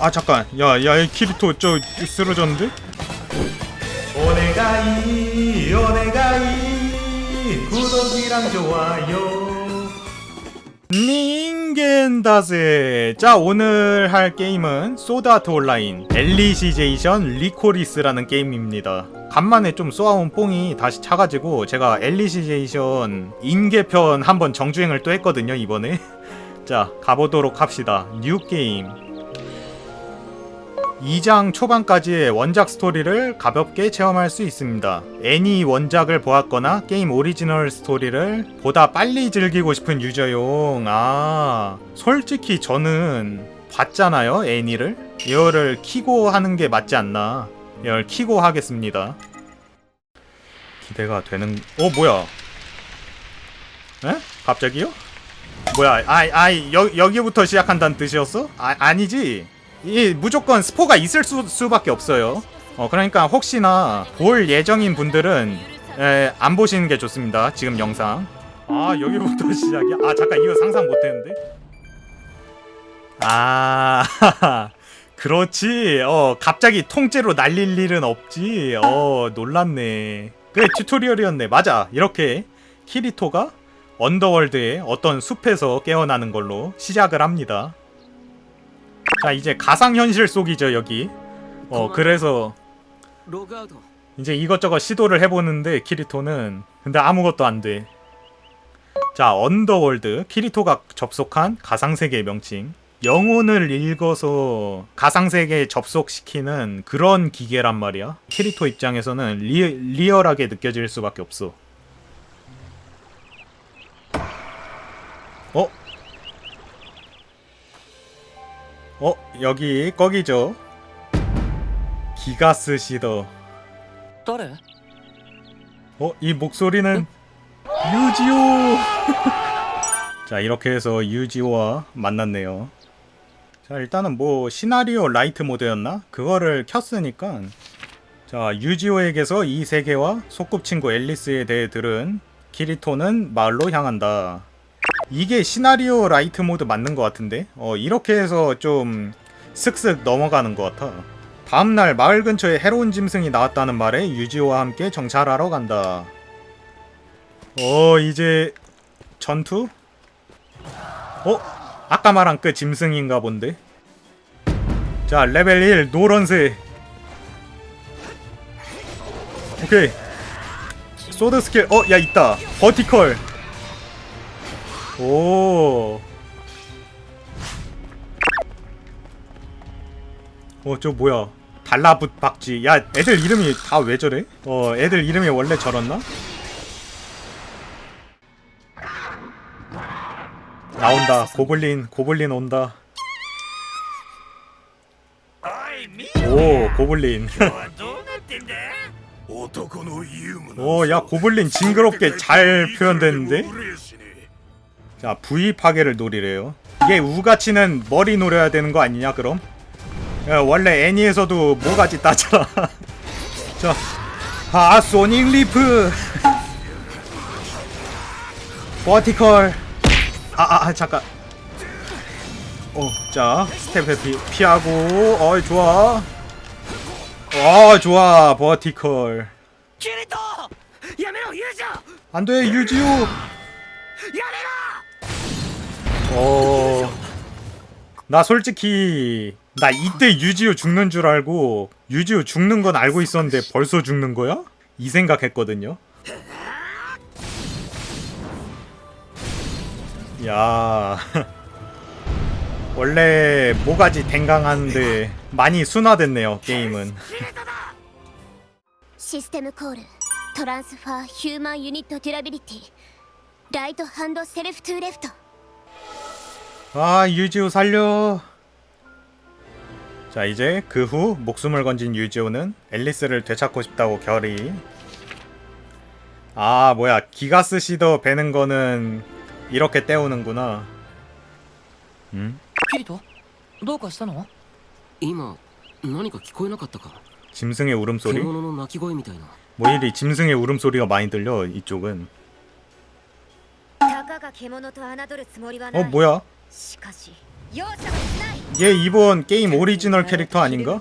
아 잠깐. 야야 이 키리토 저 쓰러졌는데? 오네가이 오네가이 구독이랑 좋아요. 닌겐다세. 자 오늘 할 게임은 소드아트 온라인 엘리시제이션 리코리스라는 게임입니다. 간만에 좀 쏘아온 뽕이 다시 차가지고 제가 엘리시제이션 인계편 한번 정주행을 또 했거든요 이번에. 자 가보도록 합시다. 뉴 게임 2장 초반까지의 원작 스토리를 가볍게 체험할 수 있습니다. 애니 원작을 보았거나 게임 오리지널 스토리를 보다 빨리 즐기고 싶은 유저용. 아, 솔직히 저는 봤잖아요, 애니를. 이거를 키고 하는 게 맞지 않나. 이걸 키고 하겠습니다. 기대가 되는. 어, 뭐야? 에? 갑자기요? 뭐야? 아이, 아이, 여, 여기부터 시작한다는 뜻이었어? 아, 아니지. 이 무조건 스포가 있을 수, 수밖에 없어요. 어 그러니까 혹시나 볼 예정인 분들은 에, 안 보시는 게 좋습니다. 지금 영상. 아 여기부터 시작이야? 아 잠깐 이거 상상 못했는데. 아 그렇지. 어 갑자기 통째로 날릴 일은 없지. 어 놀랐네. 그래 튜토리얼이었네. 맞아. 이렇게 키리토가 언더월드의 어떤 숲에서 깨어나는 걸로 시작을 합니다. 자 이제 가상현실 속이죠 여기. 어 그래서 이제 이것저것 시도를 해보는데 키리토는 근데 아무것도 안돼. 자 언더월드. 키리토가 접속한 가상세계의 명칭. 영혼을 읽어서 가상세계에 접속시키는 그런 기계란 말이야. 키리토 입장에서는 리, 리얼하게 느껴질 수밖에 없어. 어? 어 여기 거기죠? 기가스 시더. 誰어이 목소리는 유지오! 자 이렇게 해서 유지오와 만났네요. 자 일단은 뭐 시나리오 라이트 모드였나? 그거를 켰으니까. 자 유지오에게서 이 세계와 소꿉친구 앨리스에 대해 들은 키리토는 마을로 향한다 이게 시나리오 라이트 모드 맞는 것 같은데? 어, 이렇게 해서 좀 슥슥 넘어가는 것 같아. 다음날 마을 근처에 해로운 짐승이 나왔다는 말에 유지오와 함께 정찰하러 간다. 어, 이제 전투? 어? 아까 말한 그 짐승인가 본데? 자, 레벨 1 노란색. 오케이. 소드 스킬, 어, 야, 있다. 버티컬. 오. 어, 저 뭐야? 달라붙 박쥐. 야, 애들 이름이 다 왜 저래? 어, 애들 이름이 원래 저랬나? 나온다. 고블린, 고블린 온다. 오, 고블린. 오, 야, 고블린 징그럽게 잘 표현됐는데? 자, V 파괴를 노리래요. 이게 우가치는 머리 노려야 되는 거 아니냐, 그럼? 야, 원래 애니에서도 모가지 따잖아. 자, 아, 소닉 리프! 버티컬! 아, 아, 아, 잠깐. 어, 자, 스텝 회피 피하고, 어이, 좋아. 어, 좋아, 버티컬. 안 돼, 유지오! 어... 나 솔직히 나 이때 유지호 죽는 줄 알고 유지호 죽는 건 알고 있었는데 벌써 죽는 거야? 이 생각했거든요. 야 원래 모가지 댕강한데 많이 순화됐네요 게임은. 시스템 콜 트랜스퍼 휴먼 유닛 듀라빌리티 라이트 핸드 셀프 투 레프트 아 유지우 살려 자 이제 그 후 목숨을 건진 유지우는 앨리스를 되찾고 싶다고 결의 아 뭐야 기가스 시더 베는 거는 이렇게 때우는구나 음? キリトどうかしたの今何か聞こえなかったか 짐승의 울음소리? 獣の鳴き声みたいな 뭐 이리 짐승의 울음소리가 많이 들려 이쪽은 たかが獣と侮るつもりはな 어 い 뭐야 얘 이번 게임 오리지널 캐릭터 아닌가?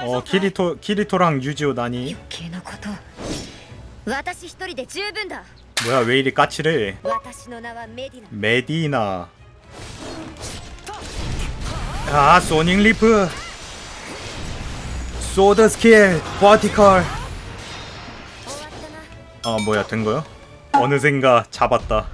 어, 어 키리토 키리토랑 유지오 나니? 뭐야 왜 이리 까칠해? 메디나. 아 소닉 리프. 소드 스킬 버티컬. 아 뭐야 된 거야? 어느샌가 잡았다.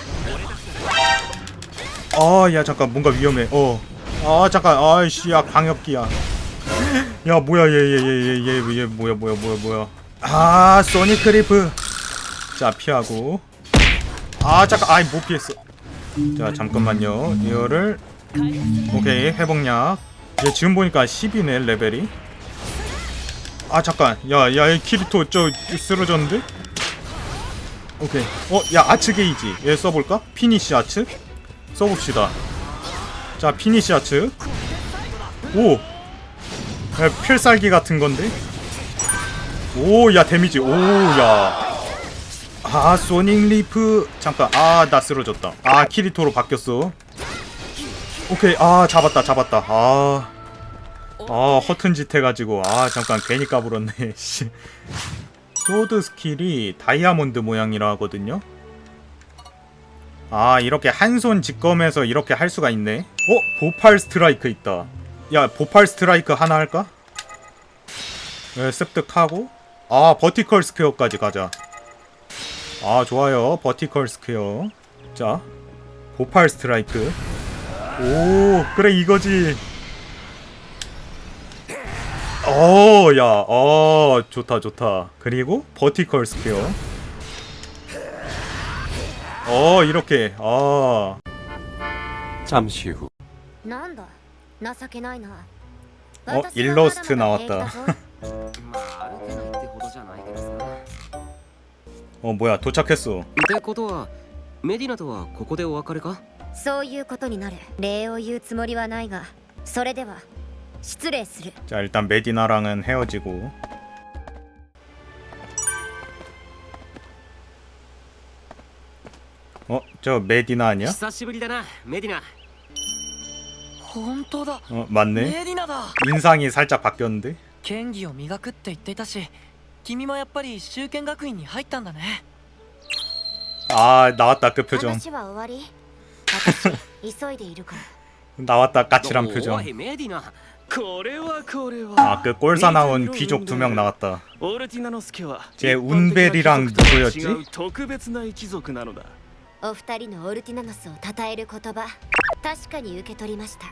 아 야 잠깐 뭔가 위험해. 어 아 잠깐 아이씨 야 광역기야. 야 뭐야 얘얘 얘 얘 얘 뭐야 뭐야 뭐야 뭐야. 아 소닉 크리프. 자 피하고. 아 잠깐 아이 못 피했어. 자 잠깐만요. 이거를 오케이 회복약. 얘 지금 보니까 10이네 레벨이. 아 잠깐 야 야 키리토 저 쓰러졌는데? 오케이. 어 야 아츠 게이지. 얘 써볼까? 피니시 아츠 써봅시다. 자 피니시 아츠. 오! 야, 필살기 같은 건데? 오 야 데미지. 오 야. 아 소닉 리프. 잠깐. 아 나 쓰러졌다. 아 키리토로 바뀌었어. 오케이. 아 잡았다 잡았다. 아. 아 허튼 짓 해가지고. 아 잠깐. 괜히 까불었네. 씨. 소드 스킬이 다이아몬드 모양이라 하거든요 아 이렇게 한 손 직검해서 이렇게 할 수가 있네 어? 보팔 스트라이크 있다 야 보팔 스트라이크 하나 할까? 네, 습득하고 아 버티컬 스퀘어까지 가자 아 좋아요 버티컬 스퀘어 자 보팔 스트라이크 오 그래 이거지 어, 야, 어, 좋다, 좋다. 그리고 버티컬 스퀘어. 어, 이렇게, 아, 잠시 후 なんだ情けないなお私はイロストまだまだ直った平気だぞまあ歩けないってほどじゃないけどさ 어, 뭐야, 도착했어. ってことはメディナとはここでお別れかそういうことになる礼を言うつもりはないがそれでは失礼する 자, 일단 메디나랑은 헤어지고. 어, 저 메디나 아니야? 久しぶりだなメディナ本当だ 어, 맞네. メディナだ 인상이 살짝 바뀌었는데. 剣技を磨くって言っていたし君もやっぱり修剣学院に入ったんだね 아, 나왔다 그 표정. 話は終わり私急いでいるから 나왔다 까칠한 お 표정. いメディナこれはこれは 아, 그 꼴사 나온 귀족 두 명 나왔다. オルティナノス家は 쟤 一般的な 운벨이랑 貴族とは 누구였지? 違う特別な一族なのだ お二人のオルティナノスを称える言葉確かに受け取りました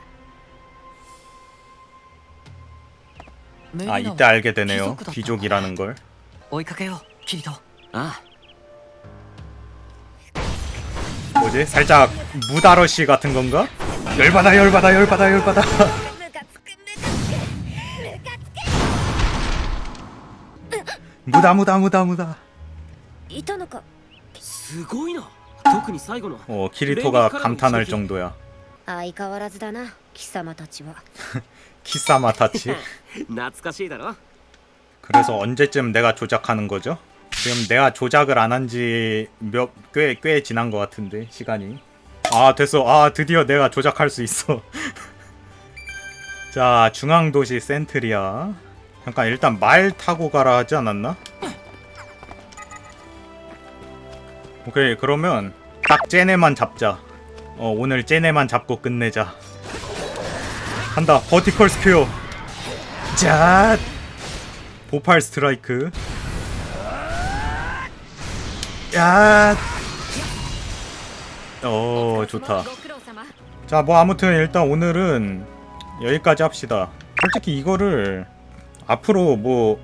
メデ 아, ィナは 이때 알게 되네요. 貴族だったんだ 귀족이라는 걸. 追いかけようキリトあ 뭐지? 살짝 무다러시 같은 건가? 열받아 열받아 열받아 열받아 ムカつくムカつくムカつ 무다 무다 무다 무다 くいたのかすごいな 特に最後の 어 키리토가 감탄할 정도야 相変わらずだな貴様たちは 키사마 타치 懐かしいだろ 그래서 언제쯤 내가 조작하는 거죠? 지금 내가 조작을 안 한 지 몇 꽤 꽤 지난 것 같은데 시간이 아 됐어 아 드디어 내가 조작할 수 있어 자 중앙도시 센트리아 잠깐 일단 말 타고 가라 하지 않았나? 오케이 그러면 딱 쟤네만 잡자. 어 오늘 쟤네만 잡고 끝내자. 간다 버티컬 스퀘어. 자 보팔 스트라이크. 야 어, 좋다. 자, 뭐 아무튼 일단 오늘은 여기까지 합시다. 솔직히 이거를 앞으로 뭐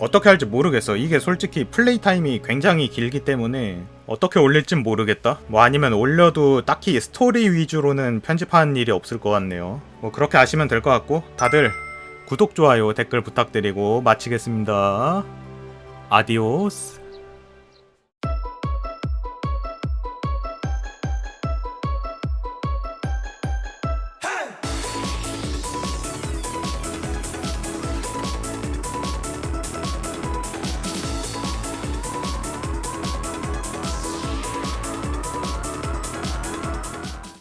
어떻게 할지 모르겠어. 이게 솔직히 플레이 타임이 굉장히 길기 때문에 어떻게 올릴진 모르겠다. 뭐 아니면 올려도 딱히 스토리 위주로는 편집하는 일이 없을 것 같네요. 뭐 그렇게 아시면 될 것 같고 다들 구독, 좋아요, 댓글 부탁드리고 마치겠습니다. 아디오스.